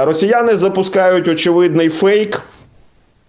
Росіяни запускають очевидний фейк.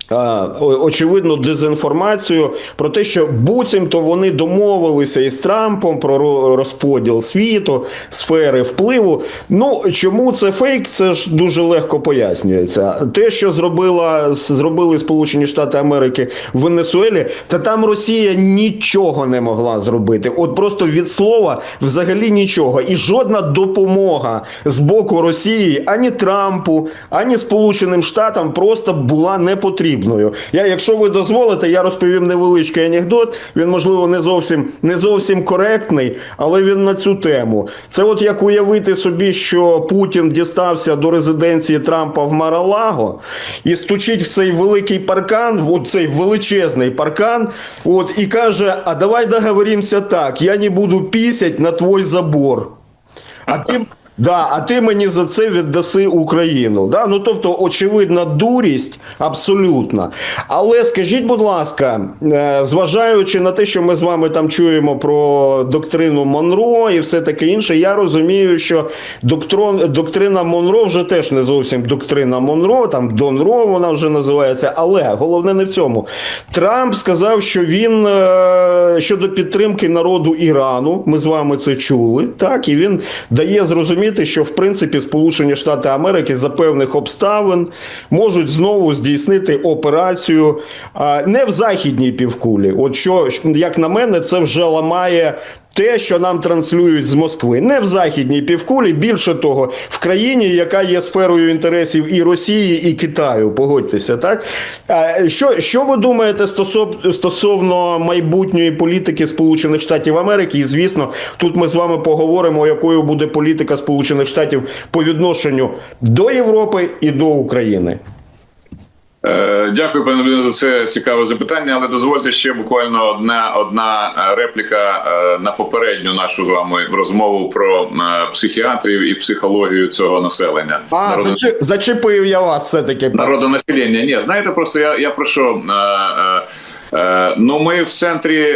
А, о- Очевидну дезінформацію про те, що буцімто вони домовилися із Трампом про ро- розподіл світу, сфери впливу. Ну чому це фейк? Це ж дуже легко пояснюється. Те, що зробила зробили Сполучені Штати Америки в Венесуелі, та там Росія нічого не могла зробити. От просто від слова взагалі нічого. І жодна допомога з боку Росії ані Трампу, ані Сполученим Штатам просто була не потрібною. Я, якщо ви дозволите, я розповім невеличкий анекдот. Він, можливо, не зовсім не зовсім коректний, але він на цю тему. Це от як уявити собі, що Путін дістався до резиденції Трампа в Маралаго і стучить в цей великий паркан, от цей величезний паркан, от і каже: А давай договоримося так, я не буду пісять на твой забор. А ти, да, а ти мені за це віддаси Україну. Да? Ну, тобто, очевидна дурість абсолютна. Але скажіть, будь ласка, е, зважаючи на те, що ми з вами там чуємо про доктрину Монро і все таке інше, я розумію, що доктрон, доктрина Монро вже теж не зовсім доктрина Монро, там Донро вона вже називається. Але головне не в цьому. Трамп сказав, що він е, щодо підтримки народу Ірану, ми з вами це чули, так, і він дає зрозуміти, що в принципі Сполучені Штати Америки за певних обставин можуть знову здійснити операцію не в західній півкулі. От що, як на мене, це вже ламає. Те, що нам транслюють з Москви, не в західній півкулі, більше того, в країні, яка є сферою інтересів і Росії, і Китаю. Погодьтеся, так що, що ви думаєте стосов, стосовно майбутньої політики Сполучених Штатів Америки? І звісно, тут ми з вами поговоримо, якою буде політика Сполучених Штатів по відношенню до Європи і до України. Е, Дякую, пане Володимире, за це цікаве запитання. Але дозвольте ще буквально одна одна е, репліка е, на попередню нашу з вами розмову про психіатрів і психологію цього населення. А, Народу- зачепив я вас все-таки. народонаселення. Ні, знаєте, просто я, я про що. Е, ну, ми в центрі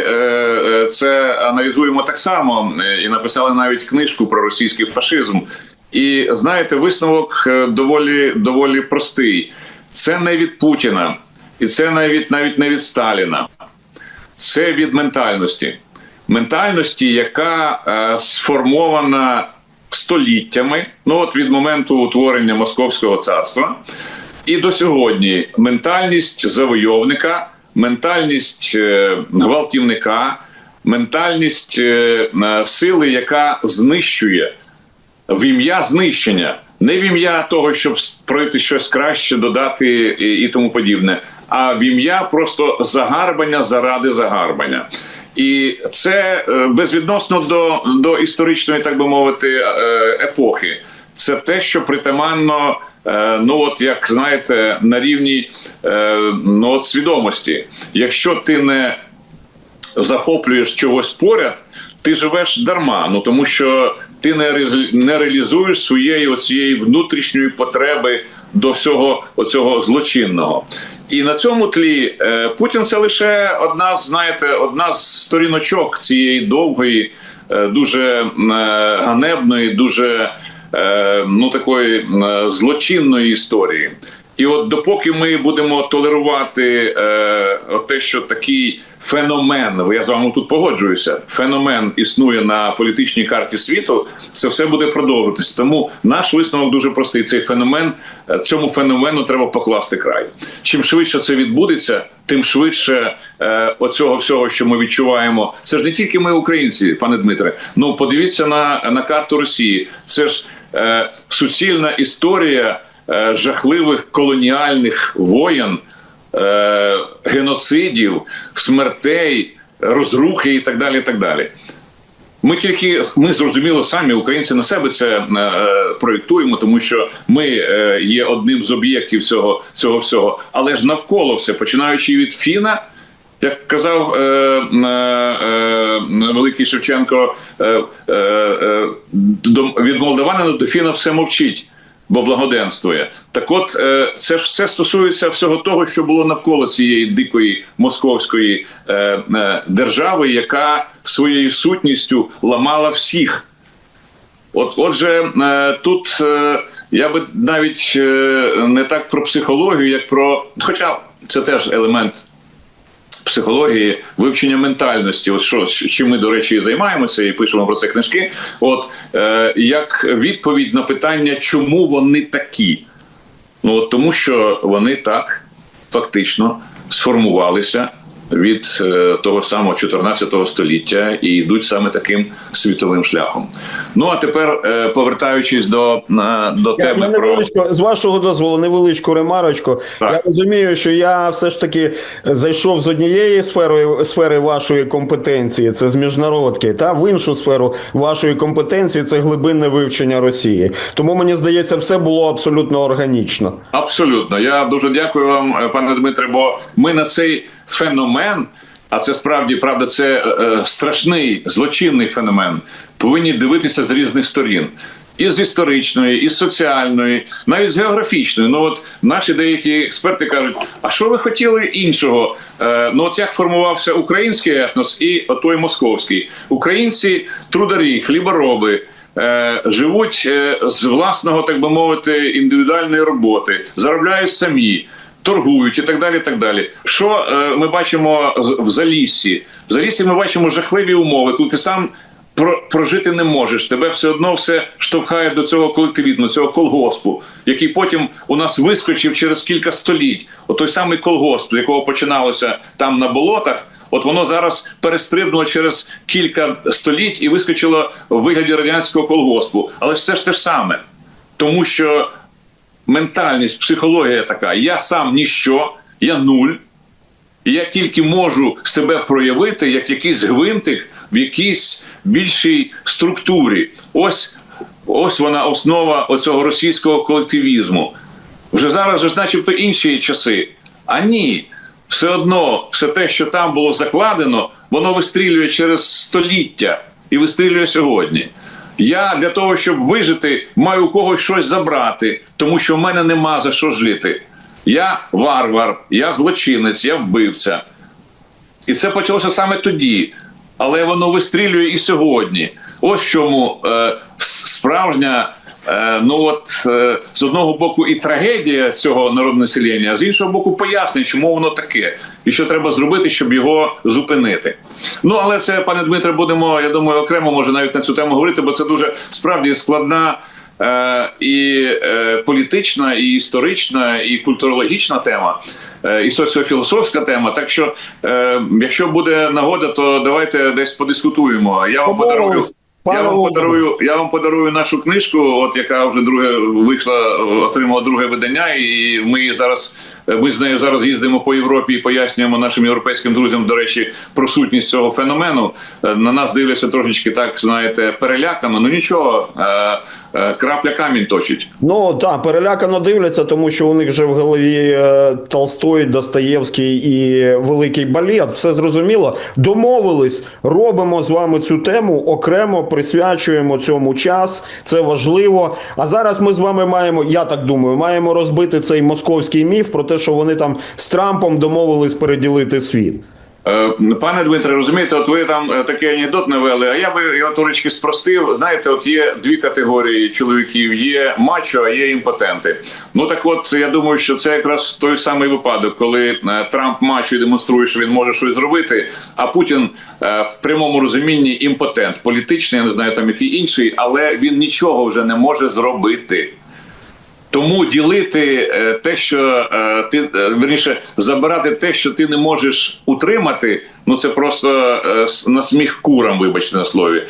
це аналізуємо так само і написали навіть книжку про російський фашизм. І знаєте, висновок доволі доволі простий. Це не від Путіна, і це навіть навіть не від Сталіна. Це від ментальності. Ментальності, яка е, сформована століттями, ну от від моменту утворення Московського царства, і до сьогодні ментальність завойовника, ментальність е, гвалтівника, ментальність е, е, сили, яка знищує в ім'я знищення, не в ім'я того, щоб пройти щось краще, додати і, тому подібне, а в ім'я просто загарбання заради загарбання. І це е, безвідносно до, до історичної, так би мовити, е, епохи. Це те, що притаманно, е, ну от як знаєте, на рівні ну, от свідомості. Якщо ти не захоплюєш чогось поряд, ти живеш дарма. Ну тому що ти не реаліз- не реалізуєш своєї оцієї внутрішньої потреби до всього оцього злочинного. І на цьому тлі е, Путін це лише одна з знаєте, одна з сторіночок цієї довгої, е, дуже е, ганебної, дуже ну такої злочинної історії. І от допоки ми будемо толерувати е, те, що такий феномен, я з вами тут погоджуюся, феномен існує на політичній карті світу, це все буде продовжуватися. Тому наш висновок дуже простий. Цей феномен, е, цьому феномену треба покласти край. Чим швидше це відбудеться, тим швидше е, оцього всього, що ми відчуваємо. Це ж не тільки ми, українці, пане Дмитре. Ну подивіться на, на карту Росії. Це ж е, суцільна історія жахливих колоніальних воєн, е, геноцидів, смертей, розрухи і так далі. І так далі. Ми тільки ми зрозуміло самі українці на себе це е, проєктуємо, тому що ми е, є одним з об'єктів цього, цього всього. Але ж навколо все, починаючи від Фіна, як казав е, е, е, великий Шевченко, е, е, е, до, від молдаванина до Фіна все мовчить. Бо благоденствує. Так от е, це все стосується всього того, що було навколо цієї дикої московської е, е, держави, яка своєю сутністю ламала всіх. От, отже, тут я би навіть не так про психологію, як про. Хоча це теж елемент психології, вивчення ментальності. От що чим ми, до речі, і займаємося і пишемо про це книжки. От е, як відповідь на питання, чому вони такі? Ну от тому, що вони так фактично сформувалися від е, того самого 14 століття і йдуть саме таким світовим шляхом. Ну а тепер е, повертаючись до, на, до Я, теми я про з вашого дозволу, невеличку ремарочку. Так. Я розумію, що я все ж таки зайшов з однієї сфери, сфери вашої компетенції, це з міжнародки, та в іншу сферу вашої компетенції це глибинне вивчення Росії. Тому мені здається, все було абсолютно органічно. Абсолютно, я дуже дякую вам, е, пане Дмитре. Бо ми на цей феномен, а це справді правда, це е, е, страшний злочинний феномен. Повинні дивитися з різних сторін. І з історичної, і з соціальної, навіть з географічної. Ну от наші деякі експерти кажуть: а що ви хотіли іншого? Е, ну от як формувався український етнос і той московський? Українці трударі, хлібороби, е, живуть е, з власного, так би мовити, індивідуальної роботи, заробляють самі, торгують і так далі. так далі. Що е, ми бачимо в Заліссі? В Заліссі ми бачимо жахливі умови, коли ти сам. Про, прожити не можеш, тебе все одно все штовхає до цього колективізму, цього колгоспу, який потім у нас вискочив через кілька століть. От той самий колгосп, з якого починалося там на болотах, от воно зараз перестрибнуло через кілька століть і вискочило в вигляді радянського колгоспу. Але все ж те ж саме, тому що ментальність, психологія така: я сам ніщо, я нуль. І я тільки можу себе проявити як якийсь гвинтик в якійсь більшій структурі. Ось, ось вона основа оцього російського колективізму. Вже зараз же начебто інші часи. А ні, все одно, все те, що там було закладено, воно вистрілює через століття і вистрілює сьогодні. Я для того, щоб вижити, маю у когось щось забрати, тому що в мене нема за що жити. Я варвар, я злочинець, я вбивця. І це почалося саме тоді. Але воно вистрілює і сьогодні. Ось чому е, справжня, е, ну от е, з одного боку, і трагедія цього народного населення, а з іншого боку, пояснення, чому воно таке, і що треба зробити, щоб його зупинити. Ну але це, пане Дмитре, будемо, я думаю, окремо може навіть на цю тему говорити, бо це дуже справді складна. Е, і е, політична, і історична, і культурологічна тема, е, і соціофілософська тема. Так що, е, якщо буде нагода, то давайте десь подискутуємо. Я вам подарую. Пане Я вам Володимир. подарую, я вам подарую нашу книжку, от яка вже друге вийшла, отримала друге видання, і ми зараз. Ми з нею зараз їздимо по Європі і пояснюємо нашим європейським друзям, до речі, про сутність цього феномену. Е, На нас дивляться трошечки так, знаєте, перелякано. Ну нічого, е, крапля камінь точить. Ну так, перелякано дивляться, тому що у них вже в голові е, Толстой, Достоєвський і великий балет. Все зрозуміло. Домовились, робимо з вами цю тему окремо, присвячуємо цьому час. Це важливо. А зараз ми з вами маємо, я так думаю, маємо розбити цей московський міф про те, що вони там з Трампом домовились переділити світ. Е, Пане Дмитре, розумієте, от ви там е, такий анекдот навели, а я би його трошечки спростив. Знаєте, от є дві категорії чоловіків: є мачо, а є імпотенти. Ну так от я думаю, що це якраз той самий випадок, коли е, Трамп мачо і демонструє, що він може щось зробити, а Путін в прямому розумінні імпотент, політичний, я не знаю там який інший, але він нічого вже не може зробити. Тому ділити е, те, що е, ти е, верніше забирати те, що ти не можеш утримати, ну це просто е, с- на сміх курам, вибачте на слові.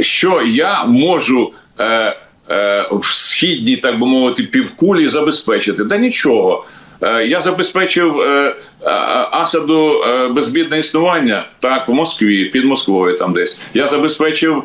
Що я можу в східній, так би мовити, півкулі забезпечити? Да нічого. Я забезпечив Асаду безбідне існування так в Москві, під Москвою там десь. Я забезпечив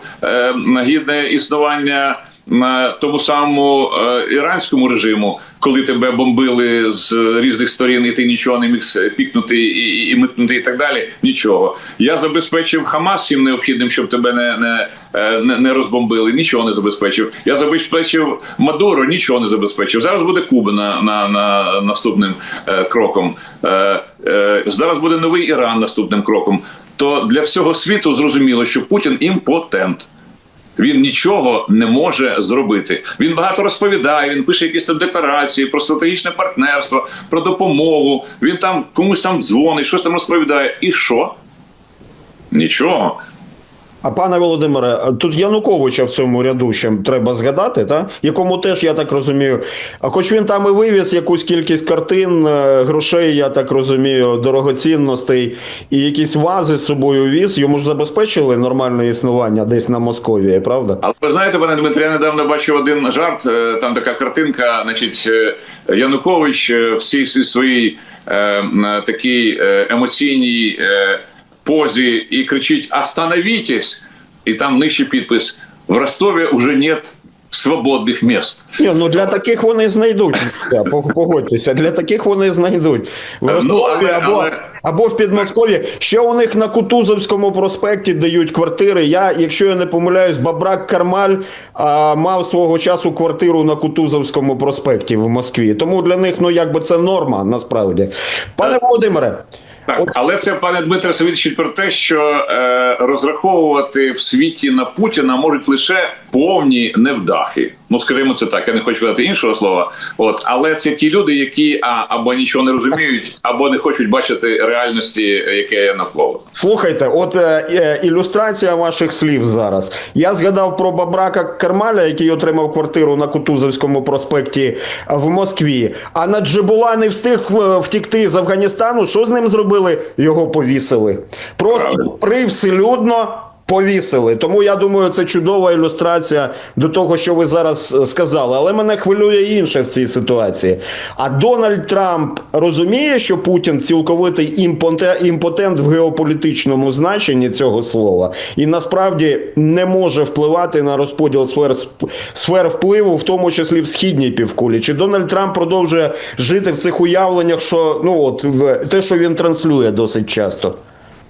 гідне існування на тому самому е, іранському режиму, коли тебе бомбили з різних сторін, і ти нічого не міг пікнути і, і, митнути, і так далі. Нічого. Я забезпечив Хамас всім необхідним, щоб тебе не, не, е, не, не розбомбили. Нічого не забезпечив. Я забезпечив Мадуро, нічого не забезпечив. Зараз буде Куба на, на, на наступним е, кроком. Е, е, зараз буде новий Іран наступним кроком. То для всього світу зрозуміло, що Путін імпотент. Він нічого не може зробити. Він багато розповідає. Він пише якісь там декларації про стратегічне партнерство, про допомогу. Він там комусь там дзвонить, щось там розповідає. І що? Нічого. А пане Володимире, тут Януковича в цьому ряду ще треба згадати, та? якому теж, я так розумію, а хоч він там і вивіз якусь кількість картин, е, грошей, я так розумію, дорогоцінностей і якісь вази з собою віз, йому ж забезпечили нормальне існування десь на Московії, правда? Але ви знаєте, пане Дмитре, я недавно бачив один жарт. е, Там така картинка, значить, е, Янукович всій своїй такій емоційній е, позі і кричить «Остановітесь!» І там нижче підпис В Ростові вже нет свободних міст. Ні, ну для таких вони знайдуть. Погодьтеся, для таких вони знайдуть. В Ну, Ростові або, або в Підмосков'ї. Ще у них на Кутузовському проспекті дають квартири. Я, якщо я не помиляюсь, Бабрак Кармаль а, мав свого часу квартиру на Кутузовському проспекті в Москві. Тому для них, ну якби це норма, насправді. Пане Володимире, Так, але це, пане Дмитре, свідчить про те, що е, розраховувати в світі на Путіна можуть лише повні невдахи. Ну, скажімо, це так. Я не хочу казати іншого слова. От, але це ті люди, які а, або нічого не розуміють, або не хочуть бачити реальності, яке є навколо. Слухайте, от е, е, ілюстрація ваших слів зараз. Я згадав про Бабрака Кармаля, який отримав квартиру на Кутузовському проспекті в Москві. А на Джебула не встиг е, втікти з Афганістану. Що з ним зробили? Його повісили. Просто привселюдно. Повісили, тому я думаю, це чудова ілюстрація до того, що ви зараз е, сказали. Але мене хвилює інше в цій ситуації. А Дональд Трамп розуміє, що Путін цілковитий імпоте- імпотент в геополітичному значенні цього слова, і насправді не може впливати на розподіл сфер сфер впливу, в тому числі в східній півкулі. Чи Дональд Трамп продовжує жити в цих уявленнях, що ну от в те, що він транслює досить часто?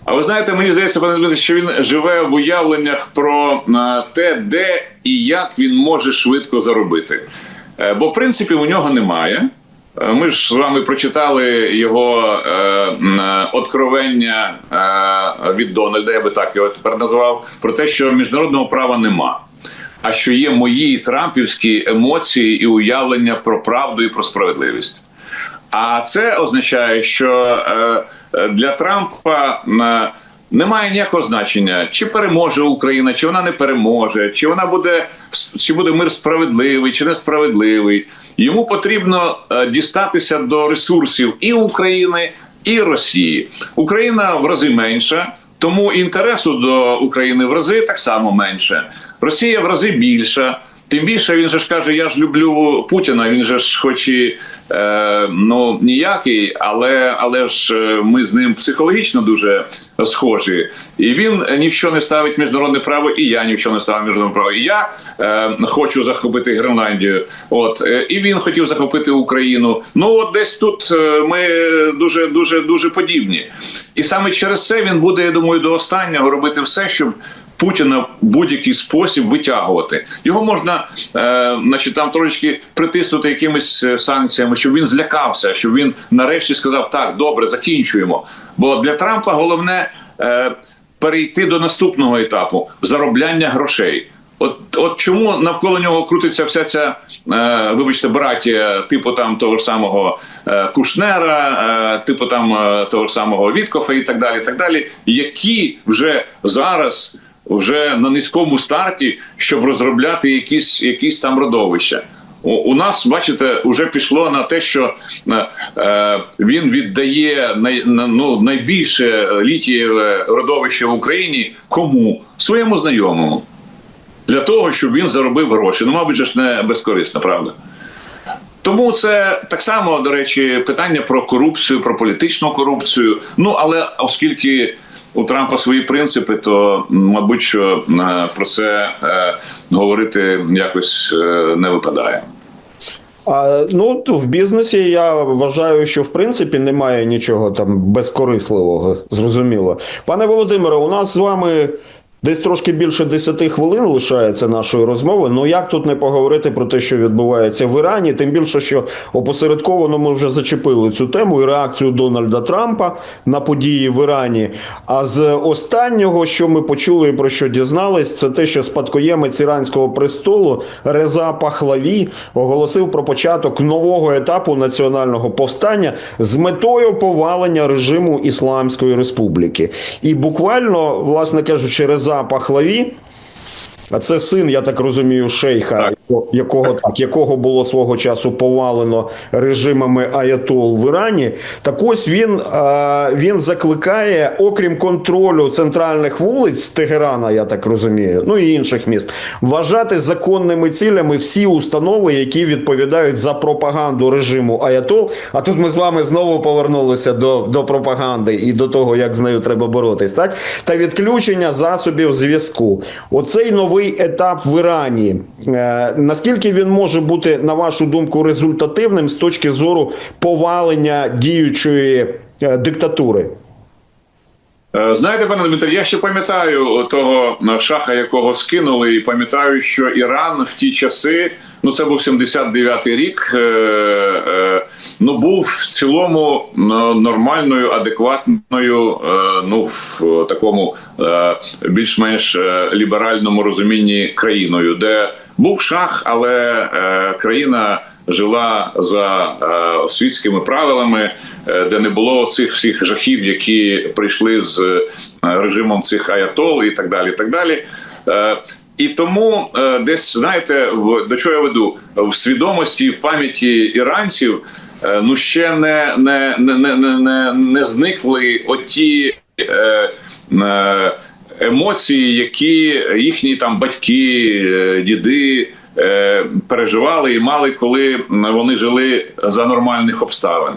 А ви знаєте, мені здається, пане Дмитре, що він живе в уявленнях про те, де і як він може швидко заробити. Е, Бо принципів у нього немає. Е, Ми ж з вами прочитали його е, откровення від Дональда, я би так його тепер назвав, про те, що міжнародного права нема. А що є мої трампівські емоції і уявлення про правду і про справедливість. А це означає, що е, для Трампа е, немає ніякого значення, чи переможе Україна, чи вона не переможе, чи вона буде чи буде мир справедливий, чи несправедливий. Йому потрібно е, дістатися до ресурсів і України, і Росії. Україна в рази менша, тому інтересу до України в рази так само менше. Росія в рази більша. Тим більше він же ж каже: я ж люблю Путіна. Він же ж, хоч і е, ну ніякий, але але ж е, ми з ним психологічно дуже схожі. І він ні в що не ставить міжнародне право, і я ні в що не ставив міжнародне право. І я е, хочу захопити Гренландію. От е, і він хотів захопити Україну. Ну от десь тут е, ми дуже дуже дуже подібні. І саме через це він буде, я думаю, до останнього робити все, щоб. Путіна в будь-який спосіб витягувати. Його можна, е, значить, там трошечки притиснути якимись е, санкціями, щоб він злякався, щоб він нарешті сказав: так, добре, закінчуємо. Бо для Трампа головне е, перейти до наступного етапу заробляння грошей. От, от чому навколо нього крутиться вся ця, е, вибачте, братія, типу там того ж самого е, Кушнера, е, типу там е, того ж самого Віткофа і так далі, так далі, які вже зараз вже на низькому старті, щоб розробляти якісь, якісь там родовища. У, у нас, бачите, вже пішло на те, що е, е, він віддає най, на- ну, найбільше літієве родовище в Україні кому? Своєму знайомому. Для того, щоб він заробив гроші. Ну, мабуть, ж не безкорисно, правда? Тому це так само, до речі, питання про корупцію, про політичну корупцію. Ну але оскільки у Трампа свої принципи, то мабуть, що е, про це е, говорити якось е, не випадає. А, ну, в бізнесі я вважаю, що в принципі немає нічого там безкорисливого, зрозуміло. Пане Володимире, у нас з вами Десь трошки більше 10 хвилин лишається нашої розмови. Ну як тут не поговорити про те, що відбувається в Ірані? Тим більше, що опосередковано ми вже зачепили цю тему і реакцію Дональда Трампа на події в Ірані. А з останнього, що ми почули і про що дізнались, це те, що спадкоємець іранського престолу Реза Пахлаві оголосив про початок нового етапу національного повстання з метою повалення режиму Ісламської Республіки. І буквально, власне кажучи, Реза Пахлаві. А це син, я так розумію, шейха, якого так, якого було свого часу повалено режимами Аятол в Ірані. Так ось він, е, він закликає, окрім контролю центральних вулиць Тегерана, я так розумію, ну і інших міст, вважати законними цілями всі установи, які відповідають за пропаганду режиму Аятол. А тут ми з вами знову повернулися до, до пропаганди і до того, як з нею треба боротись, так? Та відключення засобів зв'язку. Оцей новий етап в Ірані. Наскільки він може бути, на вашу думку, результативним з точки зору повалення діючої е, диктатури? Е, Знаєте, пане Дмитро, я ще пам'ятаю того шаха, якого скинули, і пам'ятаю, що Іран в ті часи, ну це був 79-й рік, е, ну був в цілому ну, нормальною, адекватною, ну в такому більш-менш ліберальному розумінні країною, де був шах, але е, країна жила за е, світськими правилами, е, де не було цих всіх жахів, які прийшли з е, режимом цих аятол і так далі. І так далі. Е, і тому е, десь знаєте, в до чого я веду в свідомості, в пам'яті іранців, е, ну ще не, не, не, не, не, не, зникли оті. Е, е, емоції, які їхні там батьки, е, діди е, переживали і мали, коли вони жили за нормальних обставин.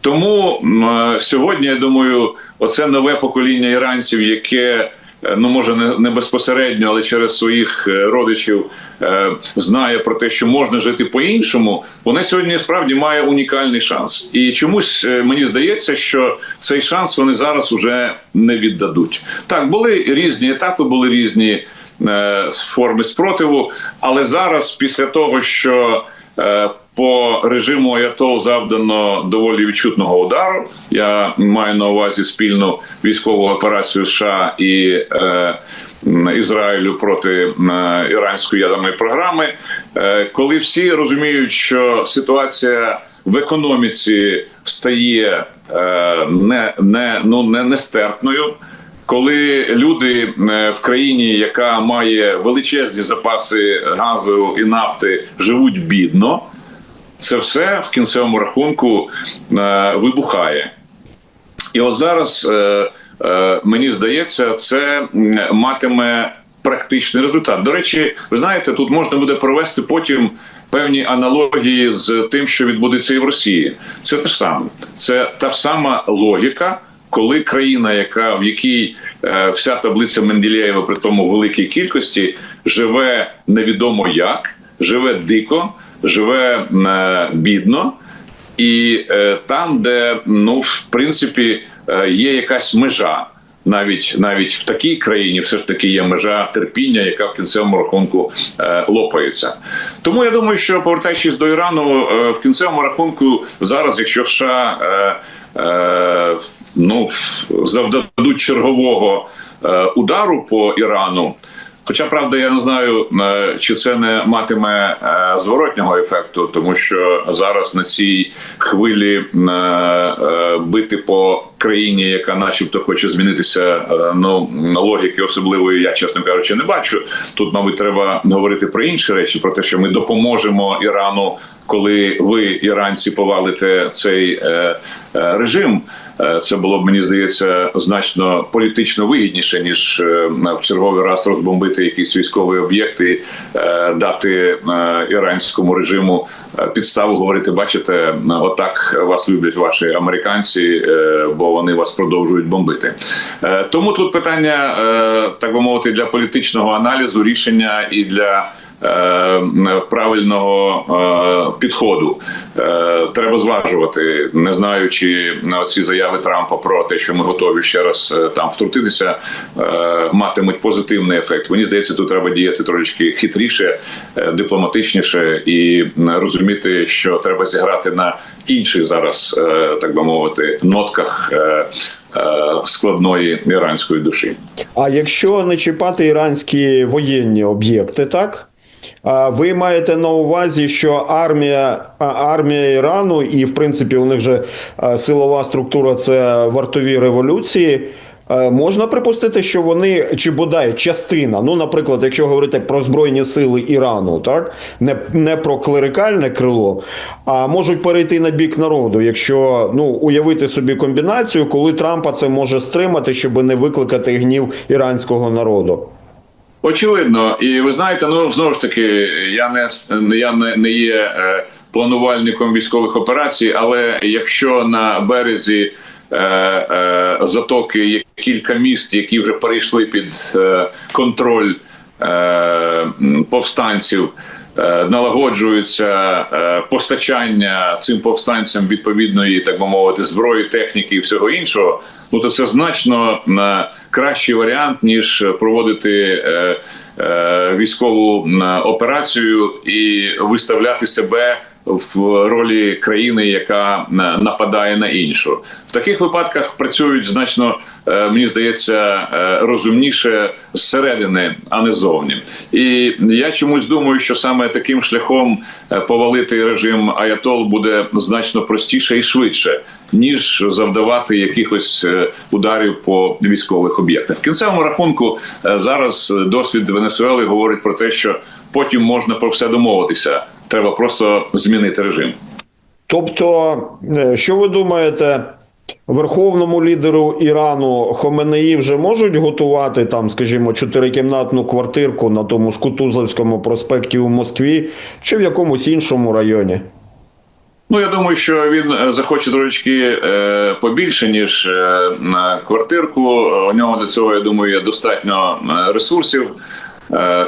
Тому сьогодні я думаю, оце нове покоління іранців, яке е, ну може не, не безпосередньо, але через своїх е, родичів е, знає про те, що можна жити по-іншому. Вони сьогодні справді має унікальний шанс. І чомусь е, мені здається, що цей шанс вони зараз уже не віддадуть. Так, були різні етапи, були різні е, форми спротиву, але зараз, після того, що е, по режиму Аятол завдано доволі відчутного удару. Я маю на увазі спільну військову операцію США і е, Ізраїлю проти е, іранської ядерної програми. Е, коли всі розуміють, що ситуація в економіці стає е, не, не, ну, не нестерпною. Коли люди е, в країні, яка має величезні запаси газу і нафти, живуть бідно, це все в кінцевому рахунку е, вибухає. І от зараз е, е, мені здається, це матиме практичний результат. До речі, ви знаєте, тут можна буде провести потім певні аналогії з тим, що відбудеться і в Росії. Це те ж саме. Це та ж сама логіка. Коли країна, яка в якій е, вся таблиця Менделєєва при тому великій кількості живе невідомо як, живе дико, живе е, бідно, і е, там, де ну в принципі е, є якась межа. Навіть навіть в такій країні все ж таки є межа терпіння, яка в кінцевому рахунку е, лопається. Тому я думаю, що повертаючись до Ірану, е, в кінцевому рахунку зараз, якщо США е, е, ну завдадуть чергового е, удару по Ірану. Хоча правда, я не знаю, е, чи це не матиме е, зворотнього ефекту, тому що зараз на цій хвилі е, бити по країні, яка, начебто, хоче змінитися, е, ну логіки особливої, я чесно кажучи, не бачу. Тут, мабуть, треба говорити про інші речі, про те, що ми допоможемо Ірану, коли ви, іранці, повалите цей е, е, режим. Це було б мені здається значно політично вигідніше ніж в черговий раз розбомбити якийсь військовий об'єкт і е, дати іранському режиму підставу говорити: бачите, отак вас люблять ваші американці, е, бо вони вас продовжують бомбити. Е, Тому тут питання, е, так би мовити, для політичного аналізу, рішення і для е, правильного е, підходу. Е, треба зважувати, не знаючи на ці заяви Трампа про те, що ми готові ще раз е, там втрутитися, е, матимуть позитивний ефект. Мені здається, тут треба діяти трошечки хитріше, е, дипломатичніше і розуміти, що треба зіграти на інших зараз, е, так би мовити, нотках е, е, складної іранської душі. А якщо не чіпати іранські воєнні об'єкти, так? Ви маєте на увазі, що армія, армія Ірану, і в принципі у них же силова структура це вартові революції. Можна припустити, що вони чи бодай частина, ну, наприклад, якщо говорити про збройні сили Ірану, так не, не про клерикальне крило, а можуть перейти на бік народу, якщо ну уявити собі комбінацію, коли Трампа це може стримати, щоб не викликати гнів іранського народу. Очевидно, і ви знаєте, ну знову ж таки, я не я не, не є е, планувальником військових операцій, але якщо на березі е, е, затоки є кілька міст, які вже перейшли під е, контроль е, повстанців. Е, Налагоджується е, постачання цим повстанцям відповідної, так би мовити, зброї, техніки і всього іншого. Ну то це значно е, кращий варіант ніж проводити військову операцію і виставляти себе в ролі країни, яка нападає на іншу. В таких випадках працюють значно, мені здається, е, розумніше зсередини, а не зовні. І я чомусь думаю, що саме таким шляхом е, повалити режим Аятол буде значно простіше і швидше, ніж завдавати якихось е, ударів по військових об'єктах. В кінцевому рахунку е, зараз досвід Венесуели говорить про те, що потім можна про все домовитися. Треба просто змінити режим. Тобто, е, що ви думаєте, верховному лідеру Ірану Хоменеї вже можуть готувати там, скажімо, чотирикімнатну квартирку на тому ж Кутузовському проспекті у Москві чи в якомусь іншому районі? Ну, я думаю, що він е, захоче трошечки е, побільше, ніж е, на квартирку. У нього для цього, я думаю, є достатньо ресурсів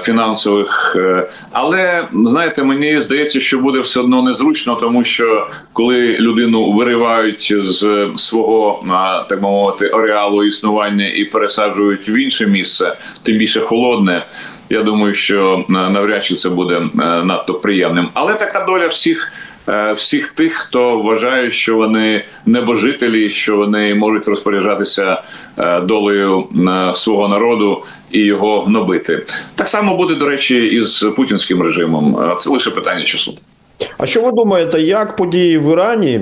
фінансових. Е, але знаєте, мені здається, що буде все одно незручно, тому що коли людину виривають з свого е, так мовити ареалу існування і пересаджують в інше місце, тим більше холодне. Я думаю, що е, навряд чи це буде е, надто приємним. Але така доля всіх. е, Всіх тих, хто вважає, що вони небожителі, що вони можуть розпоряджатися е, долею е, свого народу і його гнобити, так само буде до речі, і з путінським режимом. Це лише питання часу. А що ви думаєте, як події в Ірані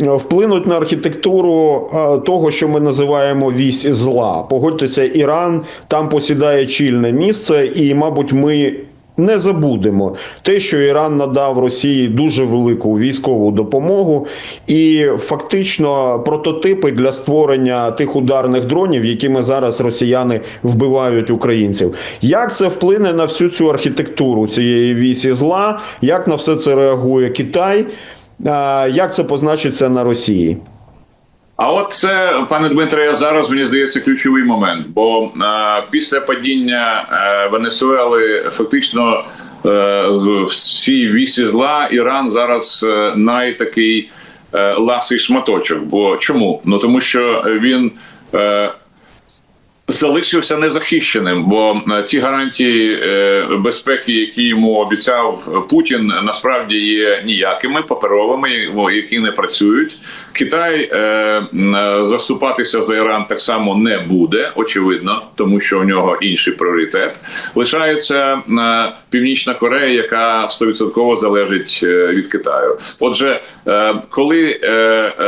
е, вплинуть на архітектуру е, того, що ми називаємо вісь зла? Погодьтеся, Іран там посідає чільне місце, і, мабуть, ми. Не забудемо те, що Іран надав Росії дуже велику військову допомогу, і фактично прототипи для створення тих ударних дронів, якими зараз росіяни вбивають українців. Як це вплине на всю цю архітектуру цієї вісі зла? Як на все це реагує Китай? Як це позначиться на Росії? А от це, пане Дмитре, зараз мені здається ключовий момент. Бо е, після падіння е, Венесуели фактично е, всі вісі зла Іран зараз е, найтакий ласий шматочок. Бо чому? Ну тому що він. Залишився незахищеним, бо е, ті гарантії е, безпеки, які йому обіцяв Путін, насправді є ніякими паперовими, які не працюють. Китай е, заступатися за Іран так само не буде, очевидно, тому що у нього інший пріоритет. Лишається Північна Корея, яка 100% залежить від Китаю. Отже, коли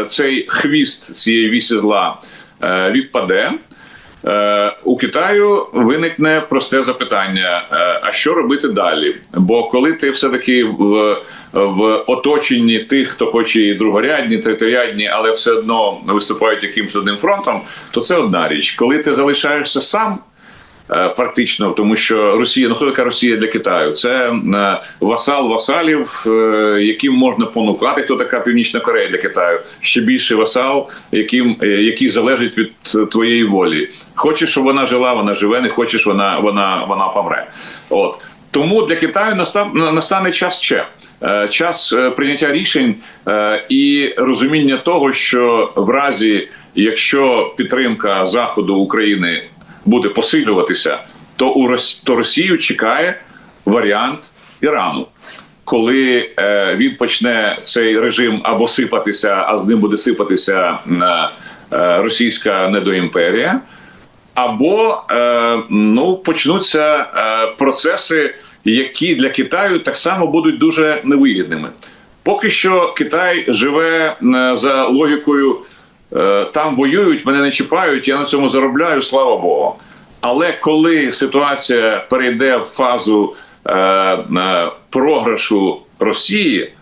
цей хвіст цієї вісі зла відпаде. Е, У Китаю виникне просте запитання: е, а що робити далі? Бо коли ти все таки в, в оточенні тих, хто хоче і другорядні, третьорядні, але все одно виступають якимось одним фронтом, то це одна річ. Коли ти залишаєшся сам. Е, Практично, тому що Росія, ну хто така Росія для Китаю? Це е, васал васалів, е, яким можна понукати. Хто така Північна Корея для Китаю? Ще більший васал, яким який залежить від твоєї волі. Хочеш, щоб вона жила, вона живе. Не хочеш, вона вона вона помре. От Тому для Китаю настав настане час ще час прийняття рішень і розуміння того, що в разі, якщо підтримка заходу України буде посилюватися, то у Рос- то Росію чекає варіант Ірану. Коли е, він почне цей режим або сипатися, а з ним буде сипатися е, російська недоімперія, або е, ну почнуться е, процеси, які для Китаю так само будуть дуже невигідними. Поки що Китай живе е, за логікою: там воюють, мене не чіпають, я на цьому заробляю, слава Богу. Але коли ситуація перейде в фазу е, е, програшу Росії,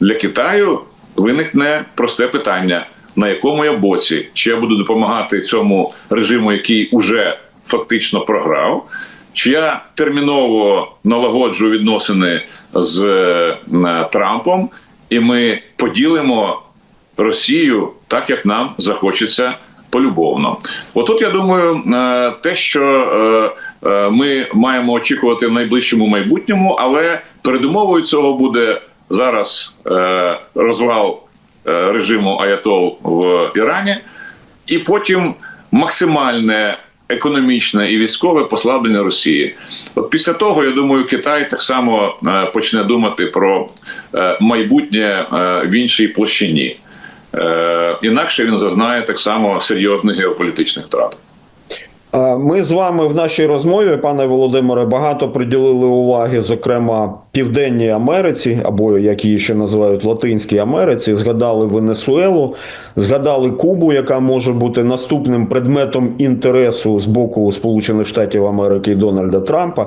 для Китаю виникне просте питання: на якому я боці? Чи я буду допомагати цьому режиму, який уже фактично програв? Чи я терміново налагоджу відносини з е, Трампом, і ми поділимо Росію так, як нам захочеться полюбовно. Отут я думаю, е, те, що е, е, ми маємо очікувати в найближчому майбутньому, але передумовою цього буде зараз розвал режиму Аятол в Ірані, і потім максимальне економічне і військове послаблення Росії. От після того, я думаю, Китай так само почне думати про майбутнє в іншій площині. Е, інакше він зазнає так само серйозних геополітичних втрат. А, Ми з вами в нашій розмові, пане Володимире, багато приділили уваги, зокрема, Південній Америці, або як її ще називають Латинській Америці. Згадали Венесуелу, згадали Кубу, яка може бути наступним предметом інтересу з боку Сполучених Штатів Америки і Дональда Трампа.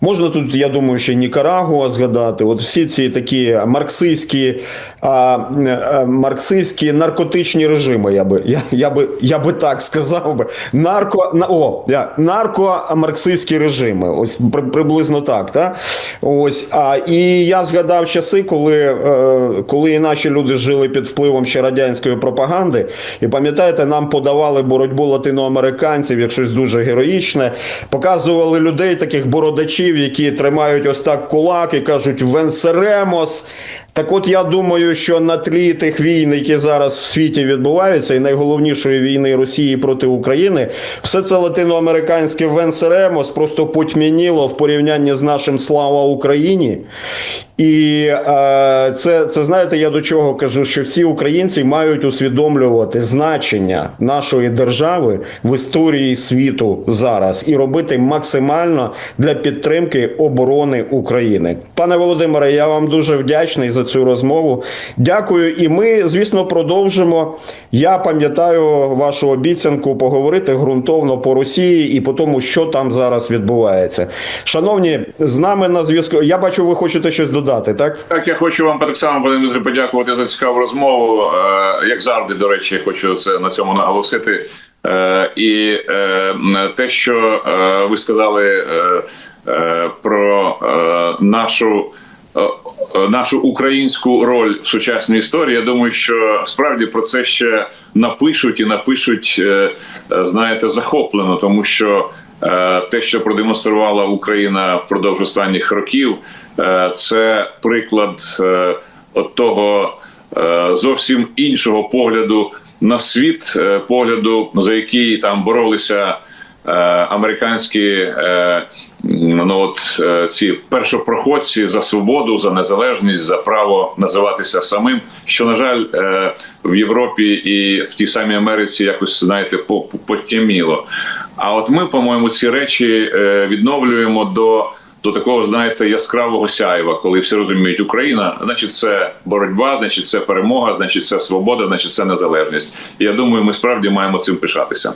Можна тут, я думаю, ще Нікарагуа згадати. От всі ці такі марксистські, а, а, марксистські наркотичні режими. Я би я, я би я би так сказав би. Нарко на о, я, нарко-марксистські режими. Ось при, приблизно так. Та? Ось. А, і я згадав часи, коли, е, коли і наші люди жили під впливом ще радянської пропаганди. І пам'ятаєте, нам подавали боротьбу латиноамериканців як щось дуже героїчне. Показували людей, таких бородачів, які тримають ось так кулак і кажуть Венсеремос. Так от я думаю, що на тлі тих війн, які зараз в світі відбуваються, і найголовнішої війни Росії проти України, все це латиноамериканське Венсеремос просто потьмяніло в порівнянні з нашим Слава Україні. І е, це, це знаєте, я до чого кажу, що всі українці мають усвідомлювати значення нашої держави в історії світу зараз і робити максимально для підтримки оборони України. Пане Володимире, я вам дуже вдячний за цю розмову. Дякую. І ми, звісно, продовжимо. Я пам'ятаю вашу обіцянку поговорити ґрунтовно по Росії і по тому, що там зараз відбувається. Шановні, з нами на зв'язку. Я бачу, ви хочете щось додати, так? Так, я хочу вам так само, пане Дмитре, подякувати за цікаву розмову. Е, Як завжди, до речі, хочу це на цьому наголосити. Е, І е, те, що ви сказали про нашу. Нашу українську роль в сучасній історії. Я думаю, що справді про це ще напишуть і напишуть, знаєте, захоплено, тому що те, що продемонструвала Україна впродовж останніх років, це приклад е, от того е, зовсім іншого погляду на світ, е, погляду, за який там боролися е, американські е, ну от е, ці першопроходці за свободу, за незалежність, за право називатися самим, що на жаль е, в Європі і в тій самій Америці якось знаєте по- по- А от ми, по-моєму, ці речі е, відновлюємо до. До такого, знаєте, яскравого сяєва, коли всі розуміють, Україна, значить, це боротьба, значить, це перемога, значить, це свобода, значить, це незалежність. І я думаю, ми справді маємо цим пишатися.